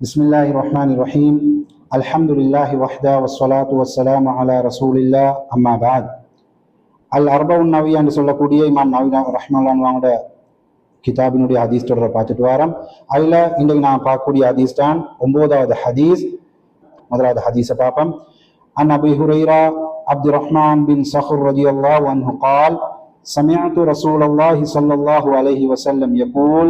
بسم الله الرحمن الرحيم الحمد لله وحده والصلاة والسلام على رسول الله أما بعد அல் அர்பவுன் நவி என்று சொல்லக்கூடிய இமாம் நவீனா ரஹ்மல்லான் வாங்கோட கிதாபினுடைய ஹதீஸ் தொடரை பார்த்துட்டு வரோம் அதில் இன்றைக்கு நான் பார்க்கக்கூடிய ஹதீஸ் தான் ஒன்பதாவது ஹதீஸ் முதலாவது ஹதீஸை பார்ப்போம் عن أبي هريرة عبد الرحمن بن صخر رضي الله عنه قال سمعت رسول الله صلى الله عليه وسلم يقول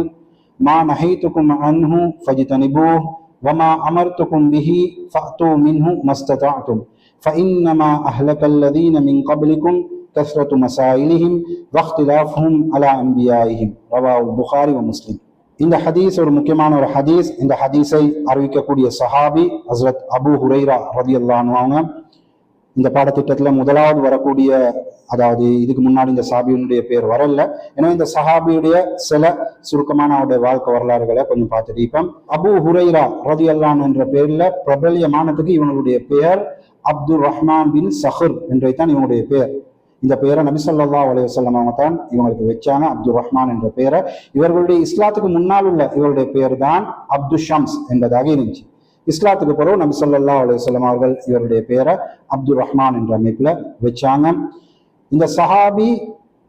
ما نهيتكم عنه فاجتنبوه وما أمرتكم به فأتوا منه ما استطعتم فإنما أهلك الذين من قبلكم كثرة مسائلهم واختلافهم على أنبيائهم رواه البخاري ومسلم இந்த ஹதீஸ் ஒரு முக்கியமான ஒரு ஹதீஸ் இந்த ஹதீஸை அறிவிக்கக்கூடிய சஹாபி ஹஸ்ரத் அபு ஹுரைரா ரதி அவங்க இந்த பாடத்திட்டத்தில் முதலாவது வரக்கூடிய அதாவது இதுக்கு முன்னாடி இந்த சாபியினுடைய பேர் வரல. ஏன்னா இந்த சஹாபியுடைய சில சுருக்கமான அவருடைய வாழ்க்கை வரலாறுகளை கொஞ்சம் பார்த்துட்டு. இப்போ அபு ஹுரைரா ரதி அல்லான் என்ற பேரில் பிரபல்யமானதுக்கு இவங்களுடைய பெயர் அப்துல் ரஹ்மான் பின் சஹர் என்றைத்தான் இவங்களுடைய பெயர். இந்த பெயரை நபிசல்லா அலையுசல்லம் அவங்க தான் இவங்களுக்கு வச்சாங்க அப்துல் ரஹ்மான் என்ற பெயரை. இவர்களுடைய இஸ்லாத்துக்கு முன்னால் உள்ள இவருடைய பெயர் தான் அப்துல் ஷம்ஸ் என்பதாக இருந்துச்சு. இஸ்லாத்துக்கு பிறகு நபி சொல்லா அலுவலம் அவர்கள் இவருடைய பேரை அப்துல் ரஹ்மான் என்ற அமைப்பில் வச்சாங்க. இந்த சஹாபி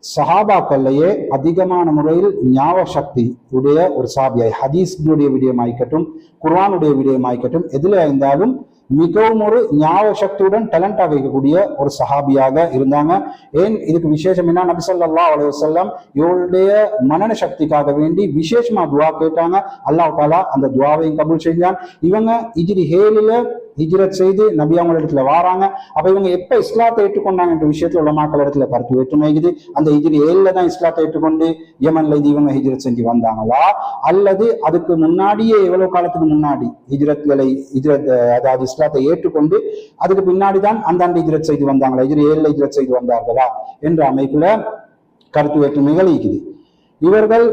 சஹாபாக்கள்லையே அதிகமான முறையில் ஞாபக சக்தி உடைய ஒரு சாபியாய் ஹதீஸ்னுடைய விடயமாய்க்கட்டும் குர்ஆனுடைய விடயமாய்க்கட்டும் எதுல இருந்தாலும் மிகவும் ஒரு ஞாபக சக்தியுடன் டேலண்டா வைக்கக்கூடிய ஒரு சஹாபியாக இருந்தாங்க. ஏன்? இதுக்கு விசேஷம் என்ன? நபிசல்லா அலுவலம் இவருடைய மனன சக்திக்காக வேண்டி விசேஷமா துவா கேட்டாங்க. அல்லாஹ் தாலா அந்த துவாவையும் கபூல் செஞ்சான் இவங்க இஜிரி ஹேலில ஹிஜ்ரத் செய்து நபி அவங்க இடத்துல வாராங்க. அப்ப இவங்க எப்ப இஸ்லாத்தை ஏற்றுக்கொண்டாங்கன்ற விஷயத்துல விஷயத்துல உலமாக்கள் இடத்துல கருத்து வேற்றுமைக்குது அந்த ஹிஜ்ரி ஏழுல தான் இஸ்லாத்தை ஏற்றுக்கொண்டு யமன்ல இது இவங்க ஹிஜ்ரத் செஞ்சு வந்தாங்களா? அல்லது அதுக்கு முன்னாடியே எவ்வளவு காலத்துக்கு முன்னாடி ஹிஜ்ரத்களை ஹிஜ்ரத் அதாவது இஸ்லாத்தை ஏற்றுக்கொண்டு அதுக்கு பின்னாடி தான் அந்தாண்டு ஹிஜ்ரத் செய்து வந்தாங்களா? ஹிஜ்ரி ஏழுல ஹிஜ்ரத் செய்து வந்தார்களா? என்ற அமைப்புல கருத்து வேற்றுமைகள் இருக்குது. இவர்கள்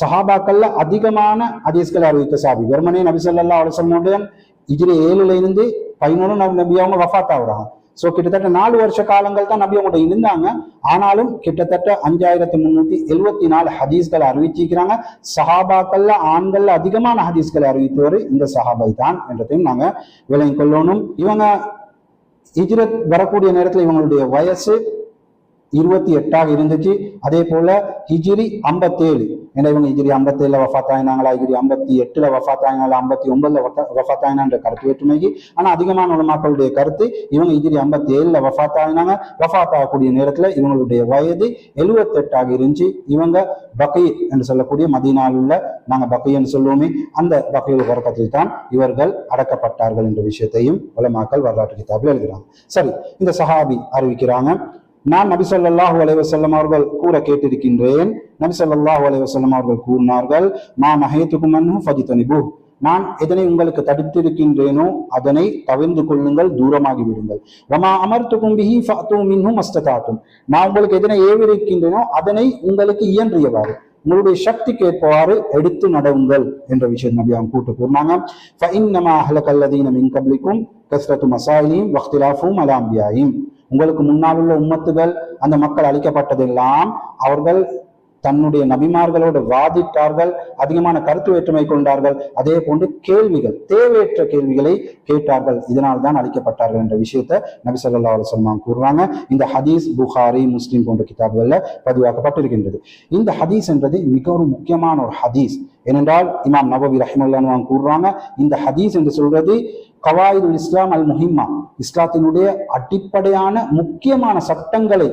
சஹாபாக்கள்ல அதிகமான ஹதீஸ்களை அறிவித்த சாபி. வெறுமனே நபி சொல்லா இஜிரி ஏழுல இருந்து பதினொன்று நபி அவங்க வஃத் ஆகுறாங்க ஸோ கிட்டத்தட்ட நாலு வருஷ காலங்கள் தான் நபி அவங்கள்ட்ட இருந்தாங்க. ஆனாலும் கிட்டத்தட்ட அஞ்சாயிரத்தி முன்னூத்தி எழுபத்தி நாலு ஹதீஸ்களை அறிவிச்சிருக்கிறாங்க. சஹாபாக்கள்ல ஆண்கள்ல அதிகமான ஹதீஸ்களை அறிவித்தவர் இந்த சஹாபை தான் என்றதையும் நாங்க விளங்கிக் கொள்ளணும். இவங்க இஜிரத் வரக்கூடிய நேரத்தில் இவங்களுடைய வயசு இருபத்தி எட்டாக இருந்துச்சு. அதே போல ஹிஜிரி ஐம்பத்தேழு. ஏன்னா இவங்க ஹிஜிரி ஐம்பத்தேழுல வஃத் ஹிஜிரி ஐம்பத்தி எட்டுல வஃத் ஐம்பத்தி ஒன்பதுல வஃத் கருத்து வேற்றுமைக்கு. ஆனா அதிகமான உலமாக்களுடைய கருத்து இவங்க ஹிஜிரி ஐம்பத்தி ஏழுல வஃத் ஆயினாங்க நேரத்துல இவங்களுடைய வயது எழுவத்தெட்டாக இருந்துச்சு. இவங்க பக்கை என்று சொல்லக்கூடிய மதினால் உள்ள பக்கை பக்கைன்னு சொல்லுவோமே அந்த பக்கையில் உறக்கத்தில் தான் இவர்கள் அடக்கப்பட்டார்கள் என்ற விஷயத்தையும் உலமாக்கள் வரலாற்று கிதாபில் எழுதுகிறாங்க. சரி இந்த சஹாபி அறிவிக்கிறாங்க. நான் நபிசல்லாஹு அலைவசல்லம் அவர்கள் கூற கேட்டிருக்கின்றேன். நபிசல்லாஹு அலைவசல்லம் அவர்கள் கூறினார்கள் மா நகைத்துக்கும் ஃபஜித்தனிபு நான் எதனை உங்களுக்கு தடுத்திருக்கின்றேனோ அதனை தவிர்ந்து கொள்ளுங்கள் தூரமாகி விடுங்கள். வமா அமர்த்துக்கும் பிஹி ஃபஅத்து மின்ஹும் மஸ்ததாத்தும் நான் உங்களுக்கு எதனை ஏவிருக்கின்றேனோ அதனை உங்களுக்கு இயன்றியவாறு உங்களுடைய சக்திக்கு ஏற்பவாறு எடுத்து நடவுங்கள் என்ற விஷயம் நபி அவங்க கூட்டு கூறினாங்க. அகல கல்லதீன மின் கப்லிக்கும் கஸ்ரத்து மசாயிலையும் வக்திலாஃபும் அலாம்பியாயும் உங்களுக்கு முன்னால் உள்ள உம்மத்துகள் அந்த மக்கள் அளிக்கப்பட்டதெல்லாம் அவர்கள் தன்னுடைய நபிமார்களோடு வாதிட்டார்கள் அதிகமான கருத்து வேற்றுமை கொண்டார்கள். அதே போன்று கேள்விகள் தேவையற்ற கேள்விகளை கேட்டார்கள். இதனால் தான் அளிக்கப்பட்டார்கள் என்ற விஷயத்த நபி சொல்லா அலுவலாம் கூறுவாங்க இந்த ஹதீஸ் புகாரி முஸ்லீம் போன்ற கிதாபுகளில் பதிவாக்கப்பட்டிருக்கின்றது. இந்த ஹதீஸ் என்றது மிக ஒரு முக்கியமான ஒரு ஹதீஸ். ஏனென்றால் இமாம் நபவி ரஹிமுல்லான் கூறுறாங்க இந்த ஹதீஸ் என்று சொல்றது கவாயிது இஸ்லாம் அல் முஹிம்மா இஸ்லாத்தினுடைய அடிப்படையான முக்கியமான சட்டங்களை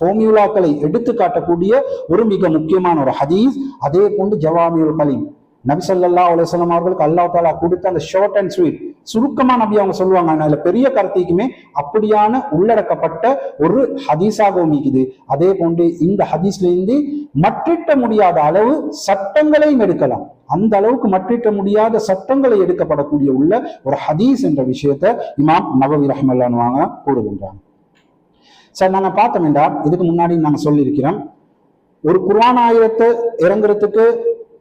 ஃபோமியூலாக்களை எடுத்து காட்டக்கூடிய ஒரு மிக முக்கியமான ஒரு ஹதீஸ். அதே போன்று ஜவாமியுல் கலீம். நபிசல்லா அலுவலம் அவர்களுக்கு அல்லா தாலா கொடுத்த அந்த ஷார்ட் அண்ட் ஸ்வீட் சுருக்கமா நபி அவங்க சொல்லுவாங்க. அதுல பெரிய கருத்தைக்குமே அப்படியான உள்ளடக்கப்பட்ட ஒரு ஹதீஸாகவும் இருக்குது. அதே போன்று இந்த ஹதீஸ்ல இருந்து மற்றிட்ட முடியாத அளவு சட்டங்களையும் எடுக்கலாம். அந்த அளவுக்கு மற்றிட்ட முடியாத சட்டங்களை எடுக்கப்படக்கூடிய உள்ள ஒரு ஹதீஸ் என்ற விஷயத்த இமாம் நபவி ரஹமல்லான் கூறுகின்றாங்க. சார் நாங்கள் பார்த்தோம் இதுக்கு முன்னாடி நாங்கள் சொல்லியிருக்கிறோம். ஒரு குர்ஆன் ஆயிரத்தை இறங்குறதுக்கு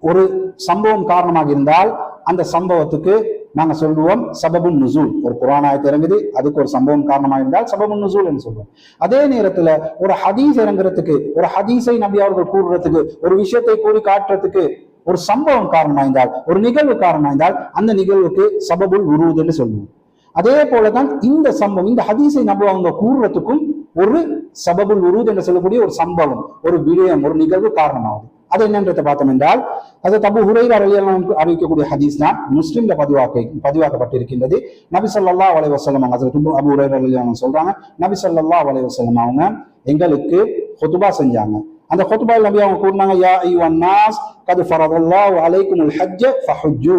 ஒரு சம்பவம் காரணமாக இருந்தால் அந்த சம்பவத்துக்கு நாங்க சொல்லுவோம் சபபுன் நுசூல். ஒரு குரான் இறங்குது அதுக்கு ஒரு சம்பவம் காரணமாக இருந்தால் சபபுன் நுசூல் என்று சொல்லுவோம் அதே நேரத்துல ஒரு ஹதீஸ் இறங்குறதுக்கு ஒரு ஹதீஸை நம்பி அவர்கள் கூறுறதுக்கு ஒரு விஷயத்தை கூறி காட்டுறதுக்கு ஒரு சம்பவம் காரணமாய்ந்தால் ஒரு நிகழ்வு காரணமாய்ந்தால் அந்த நிகழ்வுக்கு சபபுல் உருவுதுன்னு சொல்லுவோம். அதே போலதான் இந்த சம்பவம் இந்த ஹதீஸை நம்ம அவங்க கூறுறதுக்கும் ஒரு சபபுல் உருது என்று சொல்லக்கூடிய ஒரு சம்பவம் ஒரு விடயம் ஒரு நிகழ்வு காரணமாகும் அது என்னன்றதை பார்த்தோம் என்றால் அது தபு ஹுரைர் அறிவிக்கக்கூடிய ஹதீஸ் தான் முஸ்லீம்ல பதிவாக்க பதிவாக்கப்பட்டிருக்கின்றது. நபி சொல்லா அலைஹி வஸல்லம் அபு ஹுரைர் ரலியல்லாஹு சொல்றாங்க நபி சொல்லா அலைஹி வஸல்லம் அவங்க எங்களுக்கு ஹுதுபா செஞ்சாங்க. அந்த ஹுதுபாவில் நபி அவங்க கூறினாங்க யா ஐயுவன் நாஸ் கது ஃபரதல்லாஹு அலைக்குமுல் ஹஜ்ஜ ஃபஹுஜ்ஜு.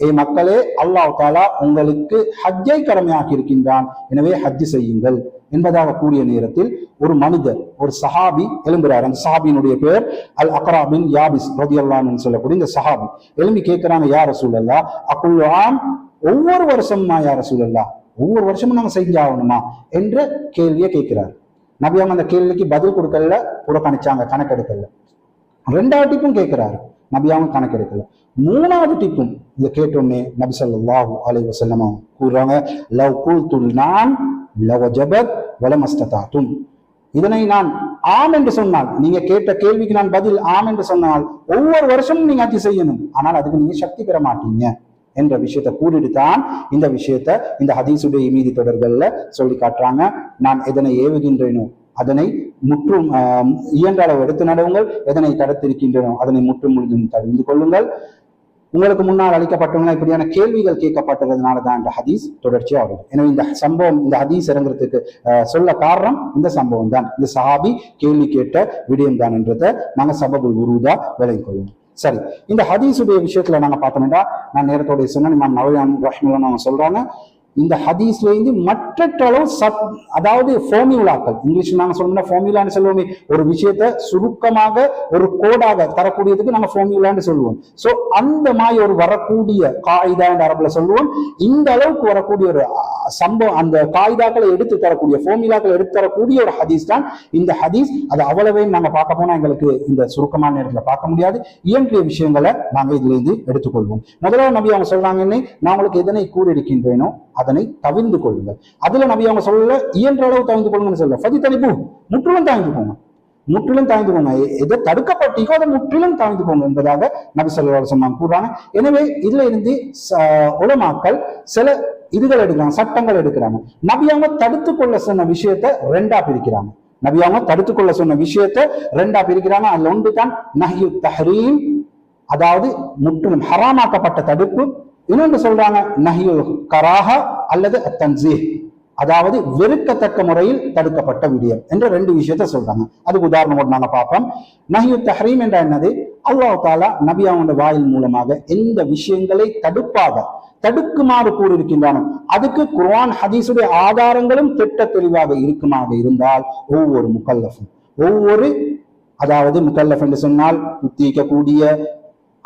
ஏ மக்களே அல்லாஹ் தாலா உங்களுக்கு ஹஜ்ஜை கடமையாக்கி இருக்கின்றான் எனவே ஹஜ் செய்யுங்கள் என்பதாக கூறிய நேரத்தில் ஒரு மனிதர் ஒரு சஹாபி எழும்புறார். அந்த சஹாபியினுடைய பெயர் அல் அக்ராபின் யாபிஸ் ரதி சொல்லக்கூடிய இந்த சஹாபி. எழும்பி கேட்கிறாங்க யார் சூழல்லா அக்குல் ஒவ்வொரு வருஷமா யார் சூழல்லா ஒவ்வொரு வருஷமும் நாங்க செஞ்சாகணுமா என்ற கேள்வியை கேட்கிறார். நபி அவங்க அந்த கேள்விக்கு பதில் கொடுக்கல புறக்கணிச்சாங்க கணக்கெடுக்கல. ரெண்டாட்டிப்பும் கேட்கிறாரு. நபியாவும் கணக்கு எடுக்கல. மூணாவது டிப்பும் இதை கேட்டோன்னே நபி ஸல்லல்லாஹு அலைஹி வஸல்லம் கூறுறாங்க லவ் கூல் துல் நான் லவ் ஜபத் வலமஸ்ததாத்தும் இதனை நான் ஆம் என்று சொன்னால் நீங்க கேட்ட கேள்விக்கு நான் பதில் ஆம் என்று சொன்னால் ஒவ்வொரு வருஷமும் நீங்க அதி செய்யணும். ஆனால் அதுக்கு நீங்க சக்தி பெற மாட்டீங்க என்ற விஷயத்தை கூறிட்டு தான் இந்த விஷயத்த இந்த ஹதீசுடைய மீதி தொடர்கள்ல சொல்லி காட்டுறாங்க. நான் எதனை ஏவுகின்றேனோ அதனை முற்றும் ஆஹ், இயன்ற அளவு எடுத்து நடவுங்கள் எதனை தடுத்திருக்கின்றனோ அதனை முற்றும் முழுதும் தவிர்ந்து கொள்ளுங்கள். உங்களுக்கு முன்னால் அளிக்கப்பட்டவங்க இப்படியான கேள்விகள் கேட்கப்பட்டதுனால தான் இந்த ஹதீஸ் தொடர்ச்சியா வரும். எனவே இந்த சம்பவம் இந்த ஹதீஸ் இறங்குறதுக்கு ஆஹ், சொல்ல காரணம் இந்த சம்பவம் தான். இந்த சஹாபி கேள்வி கேட்ட விடயம் தான் என்றதை நாங்க சபபுல் உருதா விளங்கிக் கொள்ளும் சரி இந்த ஹதீஸுடைய விஷயத்துல நாங்க பார்த்தோம்னா நான் நேரத்தோடைய சொன்னேன் இமாம் நவீன் ரஹ்முல்லா அவங்க சொல்றாங்க இந்த ஹதீஸ்லேருந்து மற்றளவு சப் அதாவது ஃபார்முலாக்கள் இங்கிலீஷ் நாங்கள் சொல்லணும்னா ஃபார்முலான்னு சொல்லுவோமே ஒரு விஷயத்த சுருக்கமாக ஒரு கோடாக தரக்கூடியதுக்கு நம்ம ஃபார்முலான்னு சொல்லுவோம். ஸோ அந்த மாதிரி ஒரு வரக்கூடிய காயிதா என்ற சொல்லுவோம். இந்த அளவுக்கு வரக்கூடிய ஒரு சம்பவம் அந்த காயிதாக்களை எடுத்து தரக்கூடிய ஃபோமிலாக்களை எடுத்து தரக்கூடிய ஒரு ஹதீஸ் தான். இந்த ஹதீஸ் அது அவ்வளவையும் நாங்க பார்க்க போனா எங்களுக்கு இந்த சுருக்கமான நேரத்தில் பார்க்க முடியாது. இயன்றிய விஷயங்களை நாங்க இதுல இருந்து எடுத்துக்கொள்வோம். முதலாவது நபி அவங்க சொல்றாங்கன்னு நான் உங்களுக்கு எதனை கூறியிருக்கின்றேனோ அதனை தவிர்ந்து கொள்ளுங்கள். அதுல நபி அவங்க சொல்லல இயன்ற அளவு தவிர்ந்து கொள்ளுங்கன்னு சொல்லல. பதி தனிப்பு முற்றிலும் தாய்ந்து போங்க. முற்றிலும் தாய்ந்து போங்க. எதை தடுக்கப்பட்டீங்கோ அதை முற்றிலும் தாழ்ந்து போங்க என்பதாக நபி சொல்லா சொன்னாங்க கூறாங்க எனவே இதுல இருந்து ச- உலமாக்கள் சில இதுகள் எடுக்கிறாங்க சட்டங்கள் எடுக்கிறாங்க. நபியாம தடுத்து கொள்ள சொன்ன விஷயத்த ரெண்டா பிரிக்கிறாங்க. நபியாம தடுத்து கொள்ள சொன்ன விஷயத்த ரெண்டா பிரிக்கிறாங்க. அதுல ஒன்று தான் நஹ்யு தஹரீம் அதாவது முற்றிலும் ஹராமாக்கப்பட்ட தடுப்பு. இன்னொன்று சொல்றாங்க நஹியு கராஹா அல்லது தன்சீஹ் அதாவது வெறுக்கத்தக்க முறையில் தடுக்கப்பட்ட விடயம் என்ற ரெண்டு விஷயத்தை சொல்றாங்க. அதுக்கு உதாரணம் நாங்க பார்ப்போம். நஹியு தஹரீம் என்ற என்னது? அல்லாஹ் தாலா நபி அவனுடைய வாயில் மூலமாக எந்த விஷயங்களை தடுப்பாக தடுக்குமாறு கூறியிருக்கின்றானோ அதுக்கு குர்ஆன் ஹதீஸுடைய ஆதாரங்களும் திட்ட தெளிவாக இருக்குமாக இருந்தால் ஒவ்வொரு முக்கல்லஃபும் ஒவ்வொரு அதாவது முக்கல்லஃப் என்று சொன்னால் உத்திக்கக்கூடிய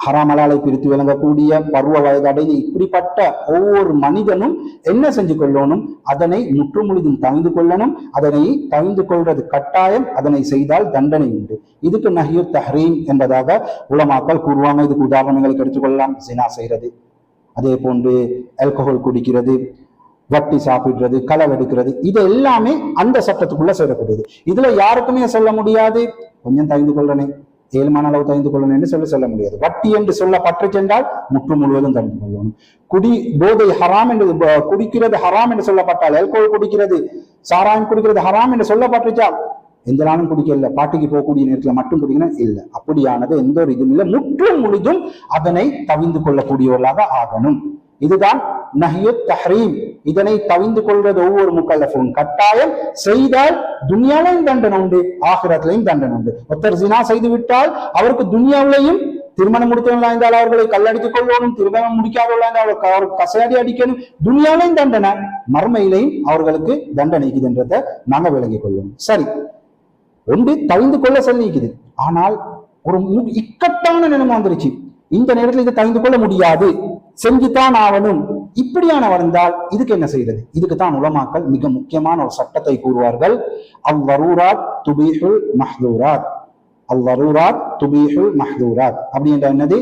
ஹராமலாலை பிரித்து விளங்கக்கூடிய பருவ வயதடைந்து இப்படிப்பட்ட ஒவ்வொரு மனிதனும் என்ன செஞ்சு கொள்ளணும்? அதனை முற்றுமுழுதும் தவிந்து கொள்ளணும். அதனை தவிந்து கொள்வது கட்டாயம். அதனை செய்தால் தண்டனை உண்டு. இதுக்கு நஹியு தஹ்ரீம் என்பதாக உலமாக்கள் கூறுவாங்க. இதுக்கு உதாரணங்களுக்கு எடுத்துக்கொள்ளலாம் சினா செய்கிறது அதே போன்று ஆல்கஹால் குடிக்கிறது வட்டி சாப்பிடுறது களவெடுக்கிறது இது எல்லாமே அந்த சட்டத்துக்குள்ள சேரக்கூடியது. இதுல யாருக்குமே சொல்ல முடியாது. கொஞ்சம் தகுந்து கொள்ளனே ஏழுமான அளவு தகுந்து கொள்ளணும் என்று சொல்லி சொல்ல முடியாது. வட்டி என்று சொல்ல சொல்லப்பட்டு சென்றால் முற்று முழுவதும் தகுந்து கொள்ளணும். குடி போதை ஹராம் என்று குடிக்கிறது ஹராம் என்று சொல்லப்பட்டால் ஆல்கோல் குடிக்கிறது சாராயம் குடிக்கிறது ஹராம் என்று சொல்லப்பட்டுச்சால் எந்த நாளும் குடிக்கல பாட்டிக்கு போகக்கூடிய நேரத்தில் மட்டும் குடிக்கணும் இல்லை. அப்படியானது எந்த ஒரு இதுவும் இல்லை. முற்றும் முழுதும் அதனை தவிந்து கொள்ளக்கூடியவர்களாக ஆகணும். இதுதான் நஹியு தஹ்ரீம். இதனை தவிந்து கொள்வது ஒவ்வொரு முக்கல்லஃபும் கட்டாயம் செய்தால் துனியாவிலையும் தண்டனை உண்டு ஆகிரத்திலையும் தண்டனை உண்டு. ஒருத்தர் ஜினா செய்து விட்டால் அவருக்கு துனியாவிலையும் திருமணம் முடித்தவர்களா இருந்தால் அவர்களை கல்லடித்துக் கொள்ளணும் திருமணம் முடிக்காதவர்களா இருந்தால் அவருக்கு கசையாடி கசையடி அடிக்கணும். துனியாவிலையும் தண்டனை மர்மையிலையும் அவர்களுக்கு தண்டனை இருக்குதுன்றதை நாங்க விளங்கிக் கொள்வோம். சரி ஒன்று தவிந்து கொள்ள சொல்லிக்குது ஆனால் ஒரு இக்கட்டான நிலைமை வந்துருச்சு. இந்த நேரத்தில் இதை தவிந்து கொள்ள முடியாது. செஞ்சுதான் ஆகணும் இப்படியான வந்தால் இதுக்கு என்ன செய்யறது இதுக்கு தான் உலமாக்கள் மிக முக்கியமான ஒரு சட்டத்தை கூறுவார்கள். அவ்வரூராத் துபீஹுல் மஹ்தூராத். அவ்வரூராத் துபீஹுல் மஹ்தூராத். அப்படின்ற என்னது?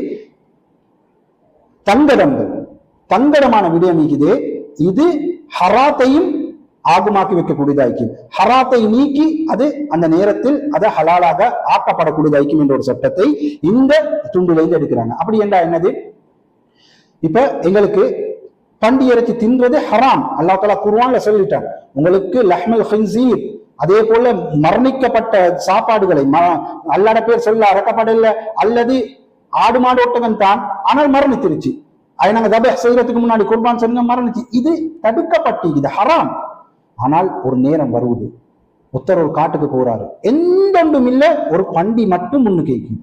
தங்கடங்கள். தங்கடமான விடயம் இருக்குது இது ஹராத்தையும் ஆகுமாக்கி வைக்கக்கூடியதாய்க்கும் ஹராத்தை நீக்கி அது அந்த நேரத்தில் அது ஹலாலாக ஆக்கப்படக்கூடியதாய்க்கும் என்ற ஒரு சட்டத்தை இந்த துண்டுலேருந்து எடுக்கிறாங்க. அப்படி என்றா என்னது? இப்ப எங்களுக்கு பண்டி இறைச்சி தின்றது ஹராம். அல்லாஹ் தாலா குருவான்ல சொல்லிட்டான். உங்களுக்கு லஹ்மல் ஹின்சீர் அதே போல மரணிக்கப்பட்ட சாப்பாடுகளை ம- அல்லாட பேர் சொல்ல அறக்கப்படல அல்லது ஆடு மாடு ஒட்டகம் தான் ஆனால் மரணித்திருச்சு. அதை நாங்க தபை செய்யறதுக்கு முன்னாடி குர்பான் சொன்ன மரணிச்சு. இது தடுக்கப்பட்டு இது ஹராம். ஆனால் ஒரு நேரம் வருவது ஒருத்தர் ஒரு காட்டுக்கு போறாரு. எந்த ஒன்றும் இல்லை ஒரு பண்டி மட்டும் முன்னு கேட்குது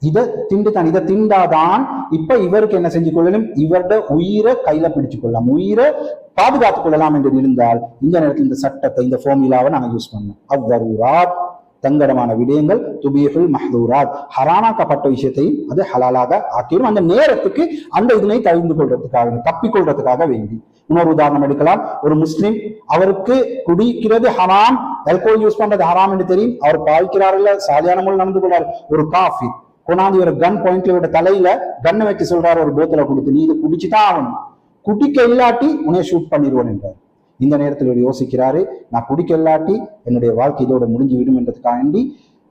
இதை திண்டுதான் இதை திண்டாதான் இப்ப இவருக்கு என்ன செஞ்சு கொள்ளணும்? இவரோட உயிரை கையில பிடிச்சு கொள்ளலாம். உயிரை பாதுகாத்துக் கொள்ளலாம் என்று இருந்தால் இந்த நேரத்தில் இந்த சட்டத்தை இந்த ஃபார்முலாவை நாங்க யூஸ் பண்ணோம் அவ்வரூராத் தங்கடமான விடயங்கள் துபீஹுல் மஹதூராத். ஹரானாக்கப்பட்ட விஷயத்தையும் அது ஹலாலாக ஆக்கிடும் அந்த நேரத்துக்கு அந்த இதனை தவிர்ந்து கொள்றதுக்காக தப்பி தப்பிக்கொள்றதுக்காக வேண்டி. இன்னொரு உதாரணம் எடுக்கலாம். ஒரு முஸ்லிம் அவருக்கு குடிக்கிறது ஹராம் அல்கோல் யூஸ் பண்றது ஹராம் என்று தெரியும். அவர் பாய்க்கிறார் சாதியான சாலியான முறையில் நடந்து கொள்றார். ஒரு காஃபி. கொண்டாந்து ஒரு கன் பாயிண்ட்லோட விட தலையில கண்ணை வைக்க சொல்றாரு ஒரு போத்தலை கொடுத்து நீ இதை குடிச்சுதான் ஆகணும். குடிக்க இல்லாட்டி உன்னை ஷூட் பண்ணிடுவோம் என்றார். இந்த நேரத்தில் இவர் யோசிக்கிறாரு நான் குடிக்க இல்லாட்டி என்னுடைய வாழ்க்கை இதோட முடிஞ்சு விடும் என்றதுக்காண்டி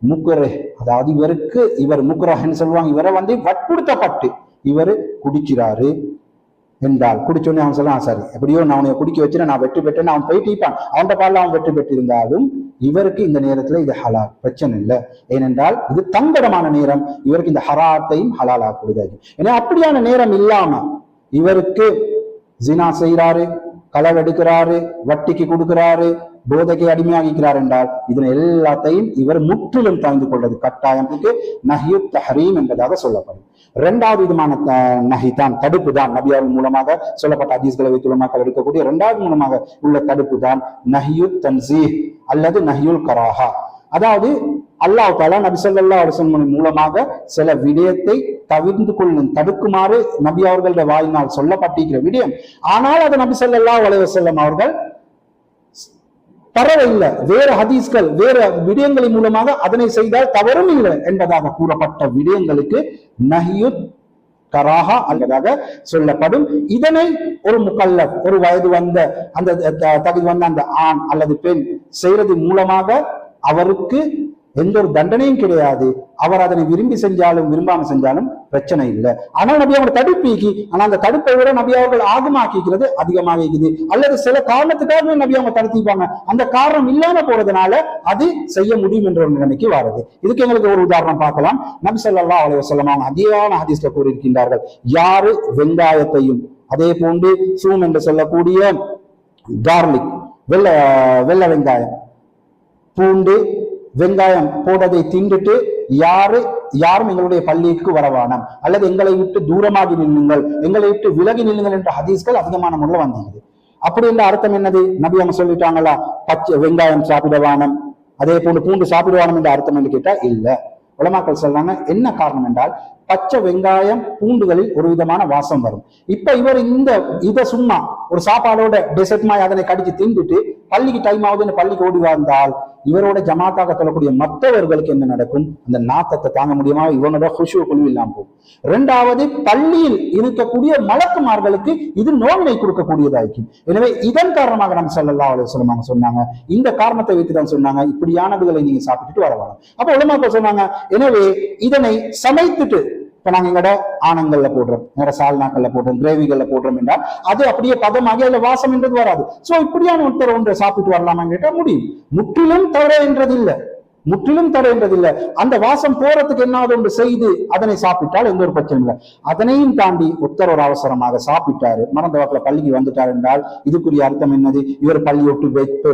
முக்குரை அதாவது இவருக்கு இவர் முக்குரஹன்னு சொல்லுவாங்க இவரை வந்து வற்புறுத்தப்பட்டு இவர் குடிக்கிறாரு என்றால் குடிச்சோடனே அவன் சொல்லலாம் சரி. எப்படியோ நான் உன்னை குடிக்க வச்சுட்டு நான் வெற்றி பெற்றேன் அவன் போயிட்டு இருப்பான் அவன் பாடல அவன் வெற்றி பெற்றிருந்தாலும் இவருக்கு இந்த நேரத்துல இது ஹலால் பிரச்சனை இல்லை. ஏனென்றால் இது தங்கடமான நேரம். இவருக்கு இந்த ஹராத்தையும் ஹலால் ஆக்கூடியது ஏன்னா அப்படியான நேரம் இல்லாம இவருக்கு ஜினா செய்கிறாரு களவெடுக்கிறாரு வட்டிக்கு கொடுக்கிறாரு போதைக்கு அடிமையாகிக்கிறார் என்றால் இதன் எல்லாத்தையும் இவர் முற்றிலும் தாழ்ந்து கொள்வது கட்டாயத்துக்கு நஹியு தஹரீம் என்பதாக சொல்லப்படும். இரண்டாவது விதமான நஹி தான் தடுப்பு தான். நபியாவின் மூலமாக சொல்லப்பட்ட ஹதீஸ்களை வைத்துள்ள மக்கள் எடுக்கக்கூடிய இரண்டாவது மூலமாக உள்ள தடுப்பு தான் நஹியு தன்சீஹ் அல்லது நஹியுல் கராஹா. அதாவது அல்லாஹ் தாலா நபிசல்லா அரசன் மூலமாக சில விடயத்தை தவிர்ந்து கொள்ளும் தடுக்குமாறு நபி அவர்களுடைய வாயினால் சொல்லப்பட்டிருக்கிற விடயம். ஆனால் அது நபி ஸல்லல்லாஹு அலைஹி அவர்கள் பரவாயில்லை வேற ஹதீஸ்கள் வேற விடயங்களின் மூலமாக அதனை செய்தால் தவறும் இல்லை என்பதாக கூறப்பட்ட விடயங்களுக்கு நஹியு கராஹா அல்லதாக சொல்லப்படும். இதனை ஒரு முக்கல்ல ஒரு வயது வந்த அந்த தகுதி வந்த அந்த ஆண் அல்லது பெண் செய்யறது மூலமாக அவருக்கு எந்த ஒரு தண்டனையும் கிடையாது. அவர் அதனை விரும்பி செஞ்சாலும் விரும்பாம செஞ்சாலும் பிரச்சனை இல்லை. ஆனால் நபி அவங்க தடுப்பீக்கி ஆனா அந்த தடுப்பை விட நபி அவர்கள் ஆகமாக்கிக்கிறது அதிகமாக இருக்குது. அல்லது சில காரணத்துக்காகவே நபி அவங்க தடுத்திப்பாங்க அந்த காரணம் இல்லாம போறதுனால அது செய்ய முடியும் என்ற ஒரு நிலைமைக்கு வருது. இதுக்கு எங்களுக்கு ஒரு உதாரணம் பார்க்கலாம். நபி சொல்லா அலைஹி வஸல்லம் அவங்க அதிகமான ஹதீஸ்ல கூறியிருக்கின்றார்கள். யாரு வெங்காயத்தையும் அதே போன்று சூம் என்று சொல்லக்கூடிய கார்லிக் வெள்ளை வெள்ள வெங்காயம் பூண்டு வெங்காயம் போட்டதை தின்றுட்டு யாரு யாரும் எங்களுடைய பள்ளிக்கு வரவானம் அல்லது எங்களை விட்டு தூரமாகி நில்லுங்கள் எங்களை விட்டு விலகி நில்லுங்கள் என்ற ஹதீஸ்கள் அதிகமான முறையில் வந்தது அப்படி என்ற அர்த்தம் என்னது? நபி அவங்க சொல்லிட்டாங்களா? பச்சை வெங்காயம் சாப்பிடவானம் அதே போன்று பூண்டு சாப்பிடுவானம் என்ற அர்த்தம் என்று கேட்டா இல்ல. உலமாக்கள் சொல்றாங்க என்ன காரணம் என்றால் பச்சை வெங்காயம் பூண்டுகளில் ஒரு விதமான வாசம் வரும். இப்ப இவர் இந்த இதை சும்மா ஒரு சாப்பாடோட டெசர்ட் மாய் அதனை கடிச்சு தின்றுட்டு பள்ளிக்கு டைம் ஆகுதுன்னு பள்ளிக்கு ஓடி வந்தால் இவரோட ஜமாத்தாக சொல்லக்கூடிய மற்றவர்களுக்கு என்ன நடக்கும்? அந்த நாத்தத்தை தாங்க முடியுமா? இவனோட ஹுஷு குழு இல்லாம போகும். இரண்டாவது பள்ளியில் இருக்கக்கூடிய மலக்குமார்களுக்கு இது நோவினை கொடுக்கக்கூடியதாയിരിக்கும் எனவே இதன் காரணமாக நம்ம ஸல்லல்லாஹு அலைஹி சொல்லுவாங்க அவங்க சொன்னாங்க இந்த காரணத்தை வைத்து தான் சொன்னாங்க இப்படியானதுகளை நீங்க சாப்பிட்டுட்டு வரலாம் அப்ப உலமாக்கள் சொன்னாங்க எனவே இதனை சமைத்துட்டு இப்ப நாங்க எங்கட ஆனங்கள்ல போடுறோம். எங்கட சால்னாக்கள்ல போடுறோம் கிரேவிகள்ல போடுறோம் என்றால் அது அப்படியே பதமாகி அதுல வாசம் என்றது வராது. சோ இப்படியான ஒருத்தர் ஒன்றை சாப்பிட்டு வரலாமான்னு கேட்டா முடியும். முற்றிலும் தவறு என்றது இல்லை முற்றிலும் தடை என்றதில்லை அந்த வாசம் போறதுக்கு என்னாவது ஒன்று செய்து அதனை சாப்பிட்டால் எந்த ஒரு பிரச்சனை இல்லை. அதனையும் தாண்டி ஒருத்தர் ஒரு அவசரமாக சாப்பிட்டாரு. மறந்த வாக்குல பள்ளிக்கு வந்துட்டார் என்றால் இதுக்குரிய அர்த்தம் என்னது? இவர் பள்ளி விட்டு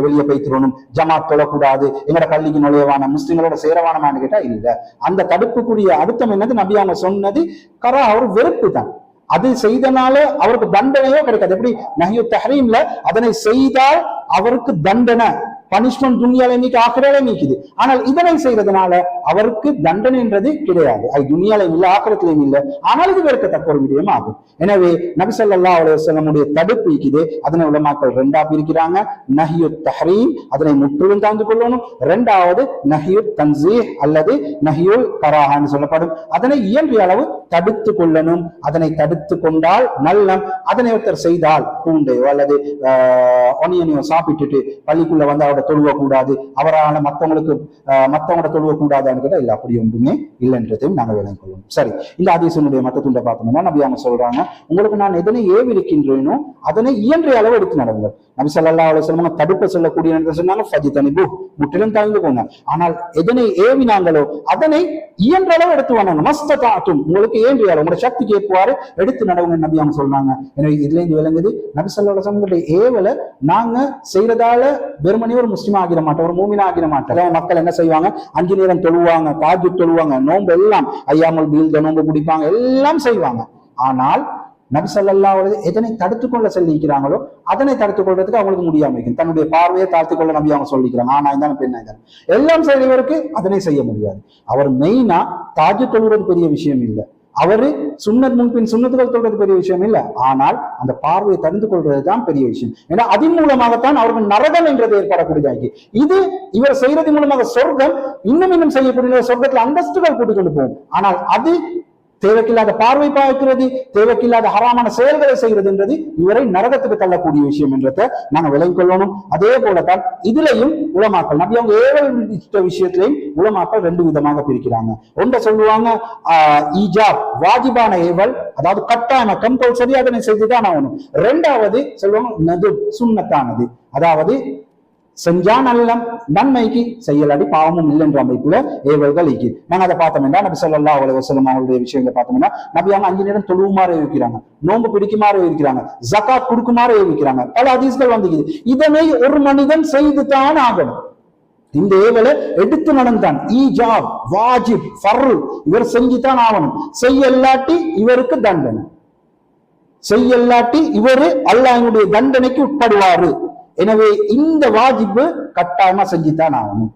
வெளியே போய்த்திரணும். ஜமாத் தொழக்கூடாது எங்கட பள்ளிக்கு நுழையவான முஸ்லிம்களோட சேரவானமான்னு கேட்டா இல்ல. அந்த தடுப்புக்குரிய அர்த்தம் என்னது? நபியான சொன்னது கரா அவர் வெறுப்பு தான். அது செய்தனால அவருக்கு தண்டனையோ கிடைக்காது. எப்படி? நஹியு தஹரீம்ல அதனை செய்தால் அவருக்கு தண்டனை. பனிஷ்மெண்ட் துணியால நீக்கி ஆக்கிரால நீக்குது. ஆனால் இதனை செய்யறதுனால அவருக்கு தண்டனை என்றது கிடையாது. அது துணியாலையும் இல்லை ஆக்கிரத்திலையும் இல்லை. ஆனால் இது வெறுக்கத்தக்க ஒரு விடயம் ஆகும். எனவே நபிசல்லா அலுவலமுடைய தடுப்பு இருக்குது. அதனை உள்ள மக்கள் ரெண்டா பிரிக்கிறாங்க. நஹியு தஹரீம் அதனை முற்றிலும் தாழ்ந்து கொள்ளணும். ரெண்டாவது நஹியு தன்சீ அல்லது நஹியு கராஹான்னு சொல்லப்படும். அதனை இயன்றிய அளவு தடுத்து கொள்ளணும். அதனை தடுத்து கொண்டால் நல்லம். அதனை ஒருத்தர் செய்தால் பூண்டையோ அல்லது ஒனியனையோ சாப்பிட்டுட்டு பள்ளிக்குள்ள வந்து அவரோட தொழுவ கூடாது அவரான மற்றவங்களுக்கு மற்றவங்களோட தொழுவ கூடாதான்னு கேட்டா அப்படி ஒன்றுமே இல்லைன்றதையும் நாங்கள் விளங்கிக் கொள்ளணும் சரி இந்த ஆதீசனுடைய மத்த துண்டை பார்த்தோம்னா நபி அவங்க சொல்றாங்க உங்களுக்கு நான் எதனை ஏவிருக்கின்றேனோ அதனை இயன்ற அளவு எடுத்து நடவுங்கள் நபி சல்லா அலைஹி தடுப்பு சொல்லக்கூடிய சொன்னாலும் சொன்னாங்க ஃபஜிதனிபு முற்றிலும் தவிர்த்துக்கோங்க ஆனால் எதனை ஏவினாங்களோ அதனை இயன்ற அளவு எடுத்து வந்தாங்க மஸ்தாத்தும் உங்களுக்கு ஏன்றிய அளவு உங்களோட சக்தி கேட்குவாரு எடுத்து நடவுங்க நபி அவங்க சொல்றாங்க. எனவே இதுல இருந்து விளங்குது நபி சல்லா அலைஹி ஏவலை நாங்க செய்யறதால வெறுமனே ஒரு முஸ்லீம் ஆகிட மாட்டேன் ஒரு மூமினா ஆகிட மாட்டேன் மக்கள் என்ன செய்வாங்க? அஞ்சு நேரம் தொழுவாங்க தாஜு தொழுவாங்க நோன்பு எல்லாம் ஐயாமல் பீல்த நோன்பு குடிப்பாங்க எல்லாம் செய்வாங்க. ஆனால் நபிசல்லா எதனை தடுத்து கொள்ள சொல்லிக்கிறாங்களோ அதனை தடுத்து கொள்றதுக்கு அவங்களுக்கு முடியாம இருக்கும். தன்னுடைய பார்வையை தாழ்த்து கொள்ள நம்பி அவங்க சொல்லிக்கிறாங்க ஆனா இருந்தாலும் பெண்ணா இருந்தாலும் எல்லாம் செய்தவருக்கு அதனை செய்ய முடியாது. அவர் மெயினா தாஜு தொழுவது பெரிய விஷயம் இல்லை. அவரு சுண்ணத் முன்பின் சுண்ணத்துகள் சொல்றது பெரிய விஷயம் இல்ல. ஆனால் அந்த பார்வையை தடுத்து கொள்வது தான் பெரிய விஷயம். ஏன்னா அதன் மூலமாகத்தான் அவர்கள் நரகம் என்றது ஏற்படக்கூடியதாகி. இது இவர் செய்யறது மூலமாக சொர்க்கம் இன்னும் இன்னும் செய்யக்கூடிய சொர்க்கத்துல அந்தஸ்துகள் கூட்டிக் கொண்டு போகும். ஆனால் அது தேவைக்கில்லாத பார்வை பார்க்கிறது தேவைக்கில்லாத ஹராமான செயல்களை செய்கிறதுன்றது இவரை நரகத்துக்கு தள்ளக்கூடிய விஷயம் என்றதை நாங்க விளங்கிக் கொள்ளணும். அதே போலத்தான் இதுலயும் உலமாக்கள் நபி அவங்க ஏவல் விஷயத்திலையும் உலமாக்கள் ரெண்டு விதமாக பிரிக்கிறாங்க. ஒன்றை சொல்லுவாங்க ஆஹ் ஈஜாப் வாஜிபான ஏவல் அதாவது கட்டாயமா கம்பல்சரி அதனை செய்துதான் ஆகணும். ரெண்டாவது சொல்லுவாங்க நது சுண்ணத்தானது. அதாவது செஞ்சா நல்லம் நன்மைக்கு செய்யலாடி பாவமும் இல்லைன்ற அமைப்புல ஏவல்கள் இருக்கு நாங்க அதை பார்த்தோம்னா நபி சொல்லா அவ்வளவு வசலம் அவங்களுடைய விஷயங்களை பார்த்தோம்னா நபி அவங்க அஞ்சு நேரம் தொழுவுமாறு ஏவிக்கிறாங்க நோன்பு பிடிக்குமாறு ஏவிக்கிறாங்க ஜக்காத் கொடுக்குமாறு ஏவிக்கிறாங்க பல அதிசகள் வந்துக்குது. இதனை ஒரு மனிதன் செய்துதான் ஆகணும். இந்த ஏவலை எடுத்து நடந்தான். ஈஜாப் வாஜிப் ஃபர்ரு இவர் செஞ்சுதான் ஆகணும். செய்யல்லாட்டி இவருக்கு தண்டனை. செய்யல்லாட்டி இவரு அல்லாஹ்வுடைய தண்டனைக்கு உட்படுவாரு. எனவே இந்த வாஜிப்பு கட்டாயமா செஞ்சுதான் ஆகணும்.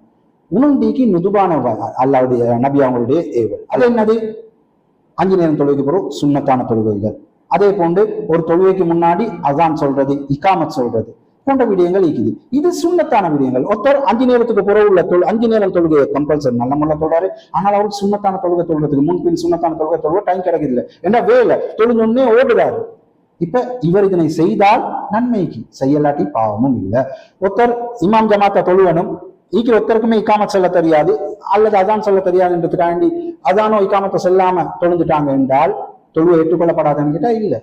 உணர்ந்திக்கு நுதுபான அல்லாவுடைய நபி அவங்களுடைய ஏவல். அது என்னது? அஞ்சு நேரம் தொழுகைக்கு பிறகு சுண்ணத்தான தொழுகைகள். அதே போன்று ஒரு தொழுகைக்கு முன்னாடி அதான் சொல்றது இக்காமத் சொல்றது போன்ற விடயங்கள் இருக்குது. இது சுண்ணத்தான விடயங்கள். ஒருத்தர் அஞ்சு நேரத்துக்கு பிறகு உள்ள தொழு அஞ்சு நேரம் தொழுகையை கம்பல்சரி நல்ல முறையில் தொழுறாரு. ஆனால் அவருக்கு சுண்ணத்தான தொழுகை தொழுறதுக்கு முன்பின் சுண்ணத்தான தொழுகை தொழுவ டைம் கிடைக்குது இல்லை ஏன்னா வேலை. தொழுந்தோடனே ஓடுறாரு. இப்ப இவர் இதனை செய்தால் நன்மைக்கு செய்யலாட்டி பாவமும் இல்லை. ஒருத்தர் இமாம் ஜமாத்த தொழுவனும் ஈக்கிற ஒருத்தருக்குமே இக்காமத் சொல்ல தெரியாது அல்லது அதான் சொல்ல தெரியாதுன்றதுக்காண்டி அதானோ இக்காமத்தை சொல்லாம தொழுந்துட்டாங்க என்றால் தொழுவை ஏற்றுக்கொள்ளப்படாதுன்னு கேட்டா இல்ல.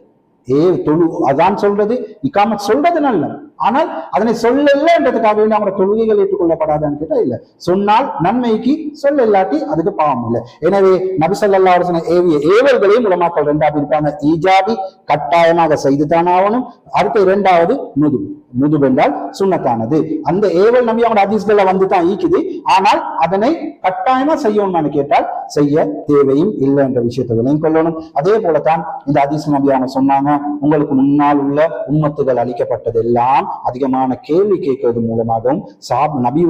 ஏ தொழு அதான் சொல்றது இக்காமத் சொல்றது நல்ல ஆனால் அதனை சொல்லலன்றதுக்காக வேண்டி அவங்க தொழுகைகள் ஏற்றுக்கொள்ளப்படாதான்னு கேட்டா இல்ல. சொன்னால் நன்மைக்கு சொல்ல இல்லாட்டி அதுக்கு பாவம் இல்லை. எனவே நபிசல்லா ஏவிய ஏவல்களையும் உலமாக்கள் ரெண்டாவது இருப்பாங்க. ஈஜாபி கட்டாயமாக செய்துதான் ஆகணும். அடுத்து இரண்டாவது முது முதுபு என்றால் சுண்ணத்தானது. அந்த ஏவல் நம்பி அவங்க ஹதீஸ்கள்ல வந்து தான் ஈக்குது. ஆனால் அதனை கட்டாயமா செய்யணும்னு கேட்டால் செய்ய தேவையும் இல்லை என்ற விஷயத்தை விலையும் கொள்ளணும். அதே போலத்தான் இந்த ஹதீஸ் நம்பி அவங்க சொன்னாங்க உங்களுக்கு முன்னால் உள்ள உம்மத்துகள் அளிக்கப்பட்டதெல்லாம் அதிகமான கேள்வி கேட்கறது மூலமாகவும் சாப் நபி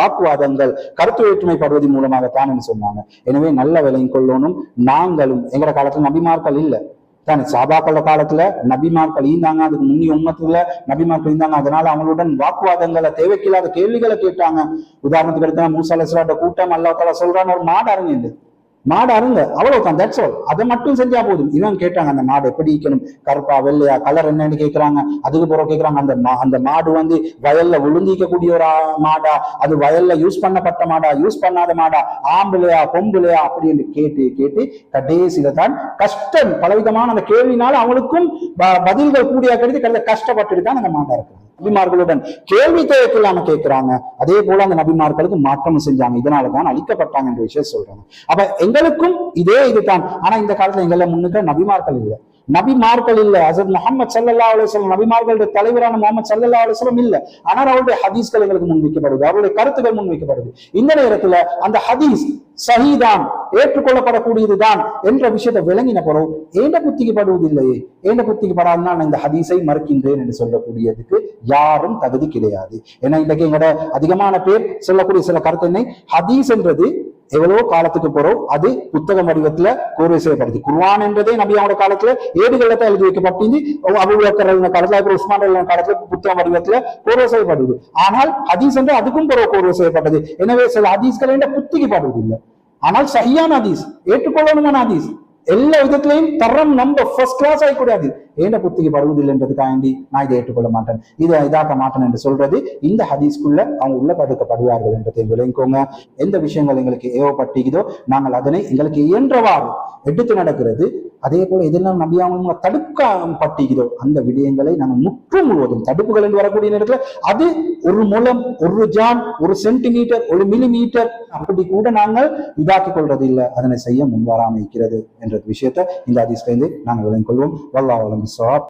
வாக்குவாதங்கள் கருத்து வேற்றுமைப்படுவதன் மூலமாகத்தான் சொன்னாங்க. எனவே நல்ல விளங்கிக் கொள்ளணும். நாங்களும் எங்கட காலத்துல நபிமார்கள் இல்லை. தானே சாபாக்கள காலத்துல நபிமார்கள் இருந்தாங்க அதுக்கு முன்னி உம்மத்துல நபிமார்கள் இருந்தாங்க. அதனால அவங்களுடன் வாக்குவாதங்களை தேவைக்கில்லாத கேள்விகளை கேட்டாங்க. உதாரணத்துக்கு எடுத்தா மூசா அலிஸ்லாட்ட கூட்டம் அல்லா தாலா சொல்றான்னு ஒரு மாடு அரங்கு மாடு அருங்க அவ்வளவுதான் தட்ஸ் ஆல் அதை மட்டும் செஞ்சா போதும். இவன் கேட்டாங்க அந்த மாடு எப்படி இருக்கணும் கருப்பா வெள்ளையா கலர் என்னன்னு கேட்கறாங்க அதுக்கு பிறகு கேட்கறாங்க அந்த மா- அந்த மாடு வந்து வயல்ல விழுந்திக்கக்கூடிய ஒரு மாடா? அது வயல்ல யூஸ் பண்ணப்பட்ட மாடா? யூஸ் பண்ணாத மாடா? ஆம்பளையா பொம்பளையா? அப்படின்னு கேட்டு கேட்டு கடைசியில தான் கஷ்டம் பலவிதமான அந்த கேள்வினால அவங்களுக்கும் ப- பதில்கள் கூடிய கிடைத்து கடைசியில கஷ்டப்பட்டுட்டு தான் அந்த மாடா இருக்கு நபிமார்களுடன் கேள்வி தேவைக்கில்லாம கேட்கிறாங்க. அதே போல அந்த நபிமார்களுக்கு மாற்றம் செஞ்சாங்க. இதனால தான் அழிக்கப்பட்டாங்க என்ற விஷயம் சொல்றாங்க. அப்ப எங்களுக்கும் இதே இதுதான். ஆனா இந்த காலத்துல எங்களை முன்னுக்கு நபிமார்கள் இல்லை. நபிமார்கள் இல்ல. ஹசரத் முகமது சல்லா அலுவலம் நபிமார்களுடைய தலைவரான முகமது சல்லா அலுவலம் இல்ல. ஆனால் அவருடைய ஹதீஸ்கள் எங்களுக்கு முன்வைக்கப்படுது. அவருடைய கருத்துக்கள் முன்வைக்கப்படுது. இந்த நேரத்துல அந்த ஹதீஸ் சஹீதான் ஏற்றுக்கொள்ளப்படக்கூடியதுதான் என்ற விஷயத்தை விளங்கின பிறகு ஏண்ட புத்திக்கு படுவதில்லையே ஏண்ட புத்திக்கு படாதுன்னா நான் இந்த ஹதீஸை மறுக்கின்றேன் என்று சொல்லக்கூடியதுக்கு யாரும் தகுதி கிடையாது. ஏன்னா இன்றைக்கு எங்களோட அதிகமான பேர் சொல்லக்கூடிய சில கருத்து என்ன? ஹதீஸ் என்றது எவ்வளவோ காலத்துக்கு போறோம் அது புத்தக வடிவத்துல கோர்வை செய்யப்படுது. குர்ஆன் என்பதே நபியாவோட காலத்துல ஏடுகள்ல தான் எழுதி வைக்கப்பட்டு அபுபக்கர் காலத்துல அப்புறம் உஸ்மான் காலத்துல புத்தக வடிவத்துல கோர்வை செய்யப்படுது. ஆனால் ஹதீஸ் என்று அதுக்கும் பிறகு கோர்வை செய்யப்பட்டது. எனவே சில ஹதீஸ்கள் புத்திக்கு பாடுவது படுவதில்லை ஆனால் சரியான ஹதீஸ் ஏற்றுக்கொள்ளணுமான ஹதீஸ். எல்லா விதத்திலையும் தரம் நம்ம ஃபர்ஸ்ட் கிளாஸ் ஆகக்கூடாது ஏன புத்திக்கு படுவதில்லைன்றதுக்காண்டி நான் இதை ஏற்றுக்கொள்ள மாட்டேன். இதை இதாக்க மாட்டேன் என்று சொல்றது இந்த ஹதீஸ்க்குள்ள அவங்க உள்ள படுக்கப்படுவார்கள் என்றதை விளங்கிக்கோங்க எந்த விஷயங்கள் எங்களுக்கு ஏவப்பட்டிக்குதோ நாங்கள் அதனை எங்களுக்கு இயன்றவாறு எடுத்து நடக்கிறது. அதே போல எதெல்லாம் நம்பியாமல் தடுக்க பட்டிக்குதோ அந்த விடயங்களை நாங்கள் முற்று முழுவதும் தடுப்புகள் என்று வரக்கூடிய நேரத்தில் அது ஒரு மூலம் ஒரு ஜான் ஒரு சென்டிமீட்டர் ஒரு மில்லிமீட்டர் அப்படி கூட நாங்கள் இதாக்கிக் கொள்றது இல்லை அதனை செய்ய முன்வராமல் இருக்கிறது என்ற விஷயத்தை இந்த அதிஸ்லேருந்து நாங்கள் விளங்கிக் கொள்வோம். வல்லா சாப்.